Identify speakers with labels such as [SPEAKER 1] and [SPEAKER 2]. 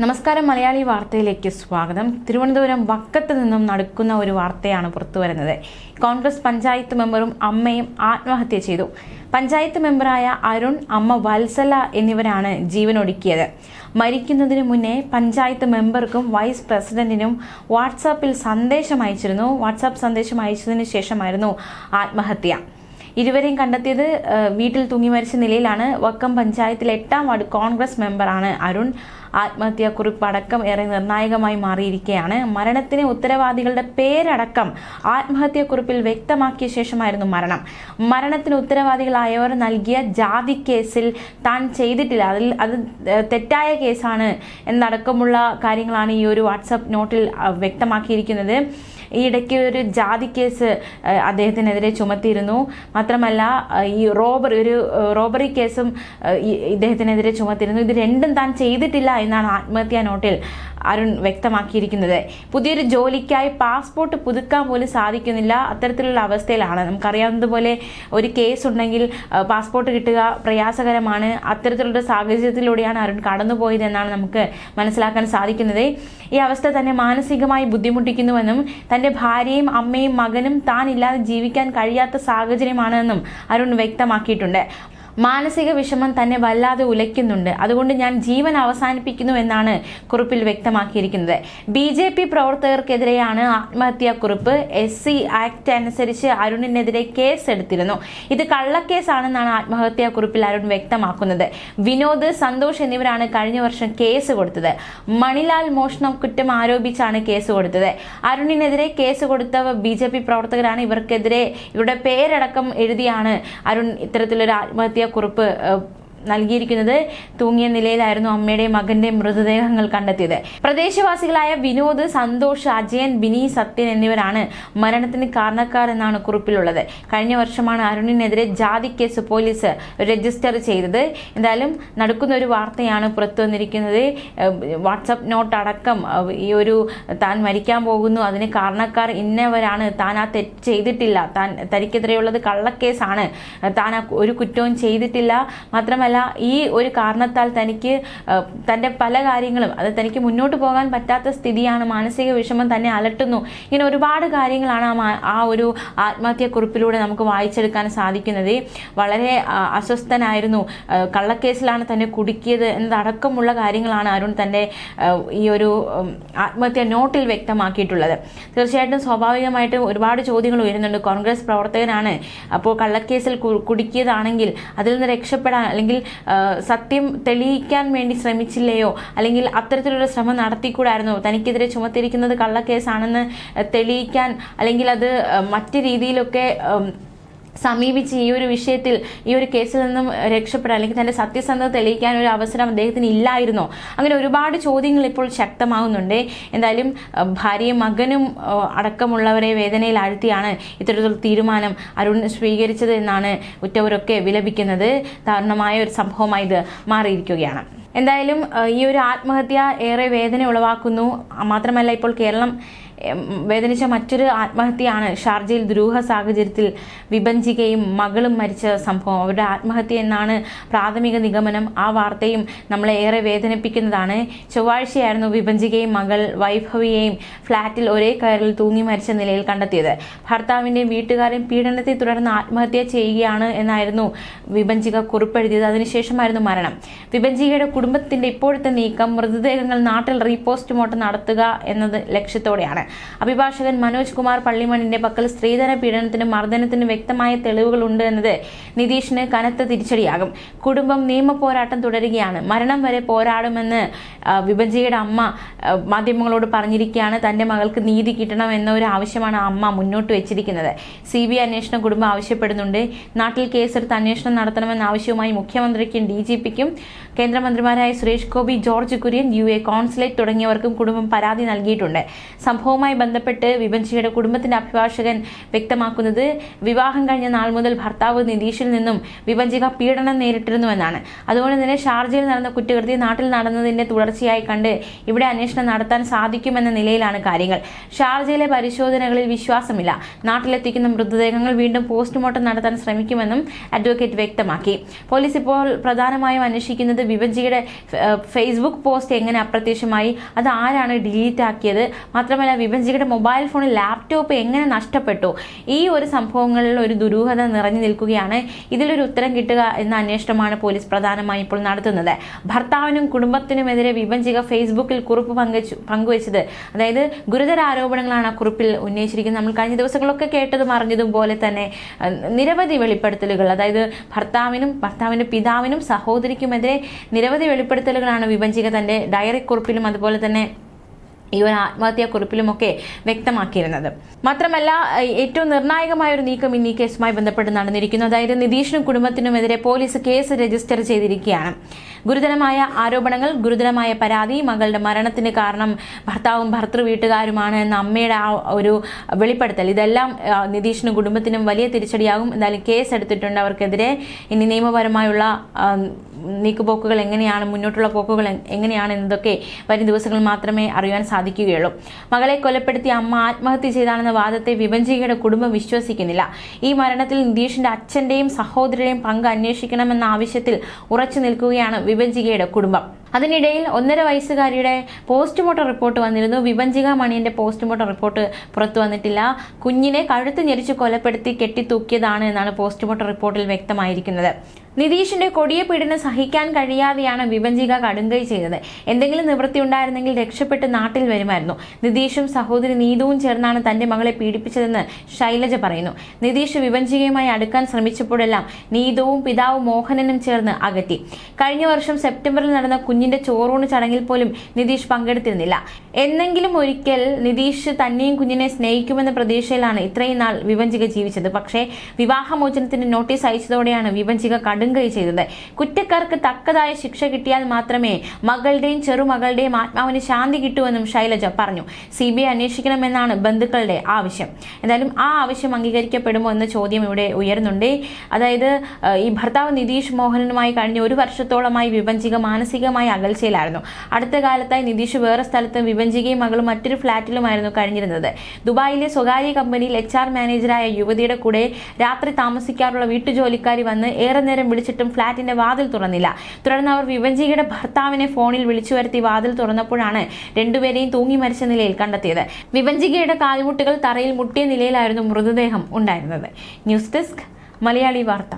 [SPEAKER 1] നമസ്കാരം മലയാളി വാർത്തയിലേക്ക് സ്വാഗതം. തിരുവനന്തപുരം വക്കത്ത് നിന്നും നടക്കുന്ന ഒരു വാർത്തയാണ് പുറത്തു വരുന്നത്. കോൺഗ്രസ് പഞ്ചായത്ത് മെമ്പറും അമ്മയും ആത്മഹത്യ ചെയ്തു. പഞ്ചായത്ത് മെമ്പറായ അരുൺ അമ്മ വത്സല എന്നിവരാണ് ജീവനൊടുക്കിയത്. മരിക്കുന്നതിന് മുന്നേ പഞ്ചായത്ത് മെമ്പർക്കും വൈസ് പ്രസിഡന്റിനും വാട്സാപ്പിൽ സന്ദേശം അയച്ചിരുന്നു. വാട്സാപ്പ് സന്ദേശം അയച്ചതിന് ശേഷമായിരുന്നു ആത്മഹത്യ. ഇരുവരെയും കണ്ടെത്തിയത് വീട്ടിൽ തൂങ്ങി മരിച്ച നിലയിലാണ്. വക്കം പഞ്ചായത്തിലെ എട്ടാം വാർഡ് കോൺഗ്രസ് മെമ്പറാണ് അരുൺ. ആത്മഹത്യാക്കുറിപ്പ് അടക്കം ഏറെ നിർണായകമായി മാറിയിരിക്കുകയാണ് മരണത്തിന് ഉത്തരവാദികളുടെ പേരടക്കം ആത്മഹത്യാക്കുറിപ്പിൽ വ്യക്തമാക്കിയ ശേഷമായിരുന്നു മരണം. മരണത്തിന് ഉത്തരവാദികളായവർ നൽകിയ ജാതി കേസിൽ താൻ ചെയ്തിട്ടില്ല. അതിൽ അത് തെറ്റായ കേസാണ് എന്നടക്കമുള്ള കാര്യങ്ങളാണ് ഈ ഒരു വാട്സപ്പ് നോട്ടിൽ വ്യക്തമാക്കിയിരിക്കുന്നത്. ഈ ഇടയ്ക്ക് ഒരു ജാതി കേസ് അദ്ദേഹത്തിനെതിരെ ചുമത്തിയിരുന്നു. മാത്രമല്ല ഈ റോബറി ഒരു റോബറി കേസും ഇദ്ദേഹത്തിനെതിരെ ചുമത്തിയിരുന്നു. ഇത് രണ്ടും താൻ ചെയ്തിട്ടില്ല എന്നാണ് ആത്മഹത്യാ നോട്ടിൽ അരുൺ വ്യക്തമാക്കിയിരിക്കുന്നത്. പുതിയൊരു ജോലിക്കായി പാസ്പോർട്ട് പുതുക്കാൻ പോലും സാധിക്കുന്നില്ല. അത്തരത്തിലുള്ള അവസ്ഥയിലാണ്. നമുക്കറിയാവുന്നതുപോലെ ഒരു കേസ് ഉണ്ടെങ്കിൽ പാസ്പോർട്ട് കിട്ടുക പ്രയാസകരമാണ്. അത്തരത്തിലുള്ള സാഹചര്യത്തിലൂടെയാണ് അരുൺ കടന്നുപോയതെന്നാണ് നമുക്ക് മനസ്സിലാക്കാൻ സാധിക്കുന്നത്. ഈ അവസ്ഥ തന്നെ മാനസികമായി ബുദ്ധിമുട്ടിക്കുന്നുവെന്നും തന്റെ ഭാര്യയും അമ്മയും മകനും താൻ ഇല്ലാതെ ജീവിക്കാൻ കഴിയാത്ത സാഹചര്യമാണെന്നും അരുൺ വ്യക്തമാക്കിയിട്ടുണ്ട്. മാനസിക വിഷമം തന്നെ വല്ലാതെ ഉലയ്ക്കുന്നുണ്ട്. അതുകൊണ്ട് ഞാൻ ജീവൻ അവസാനിപ്പിക്കുന്നു എന്നാണ് കുറിപ്പിൽ വ്യക്തമാക്കിയിരിക്കുന്നത്. ബി ജെ പി പ്രവർത്തകർക്കെതിരെയാണ് ആത്മഹത്യാ കുറിപ്പ്. എസ് സി ആക്ട് അനുസരിച്ച് അരുണിനെതിരെ കേസ് എടുത്തിരുന്നു ഇത് കള്ളക്കേസാണെന്നാണ് ആത്മഹത്യാ കുറിപ്പിൽ അരുൺ വ്യക്തമാക്കുന്നത്. വിനോദ് സന്തോഷ് എന്നിവരാണ് കഴിഞ്ഞ വർഷം കേസ് കൊടുത്തത്. മണിലാൽ മോഷണം കുറ്റം ആരോപിച്ചാണ് കേസ് കൊടുത്തത്. അരുണിനെതിരെ കേസ് കൊടുത്ത ബി ജെ പി പ്രവർത്തകരാണ്. ഇവർക്കെതിരെ ഇവരുടെ പേരടക്കം എഴുതിയാണ് അരുൺ ഇത്തരത്തിലൊരു ആത്മഹത്യാ കുറിപ്പ് നൽകിയിരിക്കുന്നത് തൂങ്ങിയ നിലയിലായിരുന്നു അമ്മയുടെയും മകന്റെയും മൃതദേഹങ്ങൾ കണ്ടെത്തിയത്. പ്രദേശവാസികളായ വിനോദ് സന്തോഷ് അജയൻ ബിനി സത്യൻ എന്നിവരാണ് മരണത്തിന് കാരണക്കാർ എന്നാണ് കുറിപ്പിലുള്ളത്. കഴിഞ്ഞ വർഷമാണ് അരുണിനെതിരെ ജാതി കേസ് പോലീസ് രജിസ്റ്റർ ചെയ്തത്. എന്തായാലും നടക്കുന്ന ഒരു വാർത്തയാണ് പുറത്തു വന്നിരിക്കുന്നത്. വാട്സപ്പ് നോട്ട് അടക്കം ഈ ഒരു താൻ മരിക്കാൻ പോകുന്നു അതിന് കാരണക്കാർ ഇന്നവരാണ് താൻ ആ തെറ്റ് ചെയ്തിട്ടില്ല താൻ തനിക്കെതിരെയുള്ളത് കള്ളക്കേസാണ് താൻ ഒരു കുറ്റവും ചെയ്തിട്ടില്ല. മാത്രമല്ല ഈ ഒരു കാരണത്താൽ തനിക്ക് തന്റെ പല കാര്യങ്ങളും അത് തനിക്ക് മുന്നോട്ട് പോകാൻ പറ്റാത്ത സ്ഥിതിയാണ് മാനസിക വിഷമം തന്നെ അലട്ടുന്നു. ഇങ്ങനെ ഒരുപാട് കാര്യങ്ങളാണ് ആ ഒരു ആത്മഹത്യാക്കുറിപ്പിലൂടെ നമുക്ക് വായിച്ചെടുക്കാൻ സാധിക്കുന്നത്. വളരെ അസ്വസ്ഥനായിരുന്നു. കള്ളക്കേസിലാണ് തന്നെ കുടുക്കിയത് എന്നതടക്കമുള്ള കാര്യങ്ങളാണ് അരുൺ തന്റെ ഈ ഒരു ആത്മഹത്യ നോട്ടിൽ വ്യക്തമാക്കിയിട്ടുള്ളത്. തീർച്ചയായിട്ടും സ്വാഭാവികമായിട്ടും ഒരുപാട് ചോദ്യങ്ങൾ ഉയരുന്നുണ്ട്. കോൺഗ്രസ് പ്രവർത്തകനാണ്. അപ്പോൾ കള്ളക്കേസിൽ കുടുക്കിയതാണെങ്കിൽ അതിൽ നിന്ന് രക്ഷപ്പെടാൻ അല്ലെങ്കിൽ സത്യം തെളിയിക്കാൻ വേണ്ടി ശ്രമിച്ചില്ലയോ? അല്ലെങ്കിൽ അത്തരത്തിലുള്ള ശ്രമം നടത്തിക്കൂടായിരുന്നോ? തനിക്കെതിരെ ചുമത്തിയിരിക്കുന്നത് കള്ളക്കേസാണെന്ന് തെളിയിക്കാൻ അല്ലെങ്കിൽ അത് മറ്റു രീതിയിലൊക്കെ സമീപിച്ച് ഈ ഒരു വിഷയത്തിൽ ഈ ഒരു കേസിൽ നിന്നും രക്ഷപ്പെടാൻ അല്ലെങ്കിൽ തന്റെ സത്യസന്ധത തെളിയിക്കാൻ ഒരു അവസരം അദ്ദേഹത്തിന് ഇല്ലായിരുന്നോ. അങ്ങനെ ഒരുപാട് ചോദ്യങ്ങൾ ഇപ്പോൾ ശക്തമാകുന്നുണ്ട് എന്തായാലും ഭാര്യയും മകനും അടക്കമുള്ളവരെ വേദനയിൽ ആഴ്ത്തിയാണ് ഇത്തരത്തിലുള്ള തീരുമാനം അരുൺ സ്വീകരിച്ചത് എന്നാണ് ഉറ്റവരൊക്കെ വിലപിക്കുന്നത്. ദാരുണമായ ഒരു സംഭവമായി ഇത് മാറിയിരിക്കുകയാണ്. എന്തായാലും ഈ ഒരു ആത്മഹത്യ ഏറെ വേദന ഉളവാക്കുന്നു. മാത്രമല്ല ഇപ്പോൾ കേരളം വേദനിച്ച മറ്റൊരു ആത്മഹത്യയാണ് ഷാർജയിൽ ദുരൂഹ സാഹചര്യത്തിൽ വിഭജിക്കുകയും മകളും മരിച്ച സംഭവം. അവരുടെ ആത്മഹത്യ എന്നാണ് പ്രാഥമിക നിഗമനം. ആ വാർത്തയും നമ്മളെ ഏറെ വേദനിപ്പിക്കുന്നതാണ്. ചൊവ്വാഴ്ചയായിരുന്നു വിഭജികയും മകൾ വൈഭവിയെയും ഫ്ളാറ്റിൽ ഒരേ കയറിൽ തൂങ്ങി മരിച്ച നിലയിൽ കണ്ടെത്തിയത്. ഭർത്താവിന്റെയും വീട്ടുകാരെയും പീഡനത്തെ തുടർന്ന് ആത്മഹത്യ ചെയ്യുകയാണ് എന്നായിരുന്നു വിഭജിക കുറിപ്പെഴുതിയത്. അതിനുശേഷമായിരുന്നു മരണം. വിഭജികയുടെ കുടുംബത്തിന്റെ ഇപ്പോഴത്തെ നീക്കം മൃതദേഹങ്ങൾ നാട്ടിൽ റീപോസ്റ്റ്മോർട്ടം നടത്തുക എന്നത് ലക്ഷ്യത്തോടെയാണ്. അഭിഭാഷകൻ മനോജ് കുമാർ പള്ളിമണിന്റെ പക്കൽ സ്ത്രീധന പീഡനത്തിനും മർദ്ദനത്തിനും വ്യക്തമായ തെളിവുകളുണ്ട് എന്നത് നിതീഷിന് കനത്ത തിരിച്ചടിയാകും. കുടുംബം നിയമ പോരാട്ടം തുടരുകയാണ്. മരണം വരെ പോരാടുമെന്ന് വിഭജിയുടെ അമ്മ മാധ്യമങ്ങളോട് പറഞ്ഞിരിക്കുകയാണ്. തന്റെ മകൾക്ക് നീതി കിട്ടണം എന്ന ഒരു ആവശ്യമാണ് അമ്മ മുന്നോട്ട് വെച്ചിരിക്കുന്നത്. സി ബി കുടുംബം ആവശ്യപ്പെടുന്നുണ്ട്. നാട്ടിൽ കേസെടുത്ത് അന്വേഷണം നടത്തണമെന്ന ആവശ്യവുമായി മുഖ്യമന്ത്രിക്കും ഡി ജി പിക്കും കേന്ദ്രമന്ത്രിമാരായ Suresh Gopi George Kurian U A consulate തുടങ്ങിയവർക്കും കുടുംബം പരാതി നൽകിയിട്ടുണ്ട്. സംഭവം സംഭവവുമായി ബന്ധപ്പെട്ട് വിഭജിയുടെ കുടുംബത്തിന്റെ അഭിഭാഷകൻ വ്യക്തമാക്കുന്നത് വിവാഹം കഴിഞ്ഞ നാൾ മുതൽ ഭർത്താവ് നിതീഷിൽ നിന്നും വിഭജിക പീഡനം നേരിട്ടിരുന്നുവെന്നാണ്. അതുകൊണ്ട് തന്നെ ഷാർജയിൽ നടന്ന കുറ്റകൃത്യം നാട്ടിൽ നടന്നതിന്റെ തുടർച്ചയായി കണ്ട് ഇവിടെ അന്വേഷണം നടത്താൻ സാധിക്കുമെന്ന നിലയിലാണ് കാര്യങ്ങൾ. ഷാർജയിലെ പരിശോധനകളിൽ വിശ്വാസമില്ല. നാട്ടിലെത്തിക്കുന്ന മൃതദേഹങ്ങൾ വീണ്ടും പോസ്റ്റ്മോർട്ടം നടത്താൻ ശ്രമിക്കുമെന്നും അഡ്വക്കേറ്റ് വ്യക്തമാക്കി. പോലീസ് ഇപ്പോൾ പ്രധാനമായും അന്വേഷിക്കുന്നത് വിഭജിയുടെ ഫേസ്ബുക്ക് പോസ്റ്റ് എങ്ങനെ അപ്രത്യക്ഷമായി അത് ആരാണ് ഡിലീറ്റ് ആക്കിയത് മാത്രമല്ല വിഭജിയുടെ മൊബൈൽ ഫോൺ ലാപ്ടോപ്പ് എങ്ങനെ നഷ്ടപ്പെട്ടു? ഈ ഒരു സംഭവങ്ങളിൽ ഒരു ദുരൂഹത നിറഞ്ഞു നിൽക്കുകയാണ്. ഇതിലൊരു ഉത്തരം കിട്ടുക എന്ന അന്വേഷണമാണ് പോലീസ് പ്രധാനമായും ഇപ്പോൾ നടത്തുന്നത്. ഭർത്താവിനും കുടുംബത്തിനുമെതിരെ വിഭജിക ഫേസ്ബുക്കിൽ കുറിപ്പ് പങ്കുവച്ചു പങ്കുവച്ചത്. അതായത് ഗുരുതര ആരോപണങ്ങളാണ് ആ കുറിപ്പിൽ ഉന്നയിച്ചിരിക്കുന്നത്. നമ്മൾ കഴിഞ്ഞ ദിവസങ്ങളൊക്കെ കേട്ടതും അറിഞ്ഞതും പോലെ തന്നെ നിരവധി വെളിപ്പെടുത്തലുകൾ. അതായത് ഭർത്താവിനും ഭർത്താവിന്റെ പിതാവിനും സഹോദരിക്കുമെതിരെ നിരവധി വെളിപ്പെടുത്തലുകളാണ് വിഭജിക തന്റെ ഡയറി കുറിപ്പിലും അതുപോലെ തന്നെ ഈ ഒരു ആത്മഹത്യാക്കുറിപ്പിലുമൊക്കെ വ്യക്തമാക്കിയിരുന്നത്. മാത്രമല്ല ഏറ്റവും നിർണായകമായ ഒരു നീക്കം ഇന്ന് കേസുമായി ബന്ധപ്പെട്ട് നടന്നിരിക്കുന്നു. അതായത് നിതീഷിനും കുടുംബത്തിനുമെതിരെ പോലീസ് കേസ് രജിസ്റ്റർ ചെയ്തിരിക്കുകയാണ്. ഗുരുതരമായ ആരോപണങ്ങൾ ഗുരുതരമായ പരാതി മകളുടെ മരണത്തിന് കാരണം ഭർത്താവും ഭർത്തൃ വീട്ടുകാരുമാണ് എന്ന അമ്മയുടെ ആ ഒരു വെളിപ്പെടുത്തൽ. ഇതെല്ലാം നിതീഷിനും കുടുംബത്തിനും വലിയ തിരിച്ചടിയാകും. എന്തായാലും കേസ് എടുത്തിട്ടുണ്ട് അവർക്കെതിരെ. ഇനി നിയമപരമായുള്ള നീക്കുപോക്കുകൾ എങ്ങനെയാണ് മുന്നോട്ടുള്ള പോക്കുകൾ എങ്ങനെയാണ് എന്നതൊക്കെ വരും ദിവസങ്ങൾ മാത്രമേ അറിയാൻ സാധിക്കുകയുള്ളൂ. മകളെ കൊലപ്പെടുത്തി അമ്മ ആത്മഹത്യ ചെയ്താണെന്ന വാദത്തെ വിഭജികയുടെ കുടുംബം വിശ്വസിക്കുന്നില്ല. ഈ മരണത്തിൽ നിതീഷിന്റെ അച്ഛന്റെയും സഹോദരന്റെയും പങ്ക് അന്വേഷിക്കണമെന്ന ആവശ്യത്തിൽ ഉറച്ചു നിൽക്കുകയാണ് വിഭജികയുടെ കുടുംബം. അതിനിടയിൽ ഒന്നര വയസ്സുകാരിയുടെ പോസ്റ്റ്മോർട്ടം റിപ്പോർട്ട് വന്നിരുന്നു. വിഭജിക മണിയന്റെ പോസ്റ്റ്മോർട്ടം റിപ്പോർട്ട് പുറത്തു വന്നിട്ടില്ല. കുഞ്ഞിനെ കഴുത്ത് ഞെരിച്ച് കൊലപ്പെടുത്തി കെട്ടിത്തൂക്കിയതാണ് എന്നാണ് പോസ്റ്റ്മോർട്ടം റിപ്പോർട്ടിൽ വ്യക്തമായിരിക്കുന്നത്. നിതീഷിന്റെ കൊടിയ പീഡനം സഹിക്കാൻ കഴിയാതെയാണ് വിഭജിക കടുങ്കൈ ചെയ്തത്. എന്തെങ്കിലും നിവൃത്തി ഉണ്ടായിരുന്നെങ്കിൽ രക്ഷപ്പെട്ട് നാട്ടിൽ വരുമായിരുന്നു. നിതീഷും സഹോദരി നീതുവും ചേർന്നാണ് തന്റെ മകളെ പീഡിപ്പിച്ചതെന്ന് ശൈലജ പറയുന്നു. നിതീഷ് വിഭജികയുമായി അടുക്കാൻ ശ്രമിച്ചപ്പോഴെല്ലാം നീതുവും പിതാവും മോഹനനും ചേർന്ന് അകറ്റി. കഴിഞ്ഞ വർഷം സെപ്റ്റംബറിൽ നടന്ന കുഞ്ഞിന്റെ ചോറൂണ് ചടങ്ങിൽ പോലും നിതീഷ് പങ്കെടുത്തിരുന്നില്ല. എന്നെങ്കിലും ഒരിക്കൽ നിതീഷ് തന്നെയും കുഞ്ഞിനെ സ്നേഹിക്കുമെന്ന പ്രതീക്ഷയിലാണ് ഇത്രയും നാൾ വിഭജിക ജീവിച്ചത്. പക്ഷേ വിവാഹമോചനത്തിന് നോട്ടീസ് അയച്ചതോടെയാണ് വിഭജിക കടുങ്കൈ ചെയ്തത്. കുറ്റക്കാർക്ക് തക്കതായ ശിക്ഷ കിട്ടിയാൽ മാത്രമേ മകളുടെയും ചെറുമകളുടെയും ആത്മാവിന് ശാന്തി കിട്ടുമെന്നും ശൈലജ പറഞ്ഞു. സി ബി ഐ അന്വേഷിക്കണമെന്നാണ് ബന്ധുക്കളുടെ ആവശ്യം. എന്തായാലും ആ ആവശ്യം അംഗീകരിക്കപ്പെടുമോ എന്ന ചോദ്യം ഇവിടെ ഉയരുന്നുണ്ട്. അതായത് ഈ ഭർത്താവ് നിതീഷ് മോഹനനുമായി കഴിഞ്ഞ ഒരു വർഷത്തോളമായി വിഭജിക മാനസികമായി അകൽച്ചയിലായിരുന്നു. അടുത്ത കാലത്തായി നിതീഷ് വേറെ സ്ഥലത്ത് വിഭജികയും മകളും മറ്റൊരു ഫ്ളാറ്റിലുമായിരുന്നു കഴിഞ്ഞിരുന്നത്. ദുബായിലെ സ്വകാര്യ കമ്പനിയിൽ എച്ച് ആർ മാനേജറായ യുവതിയുടെ കൂടെ രാത്രി താമസിക്കാറുള്ള വീട്ടുജോലിക്കാരി വന്ന് ഏറെ നേരം വിളിച്ചിട്ടും ഫ്ളാറ്റിന്റെ വാതിൽ തുറന്നില്ല. തുടർന്ന് അവർ വിവഞ്ചിയുടെ ഭർത്താവിനെ ഫോണിൽ വിളിച്ചു വരുത്തി വാതിൽ തുറന്നപ്പോഴാണ് രണ്ടുപേരെയും തൂങ്ങി മരിച്ച നിലയിൽ കണ്ടെത്തിയത്. വിവഞ്ചികയുടെ കാൽമുട്ടുകൾ തറയിൽ മുട്ടിയ നിലയിലായിരുന്നു മൃതദേഹം ഉണ്ടായിരുന്നത്. ന്യൂസ് ഡെസ്ക് മലയാളി വാർത്ത.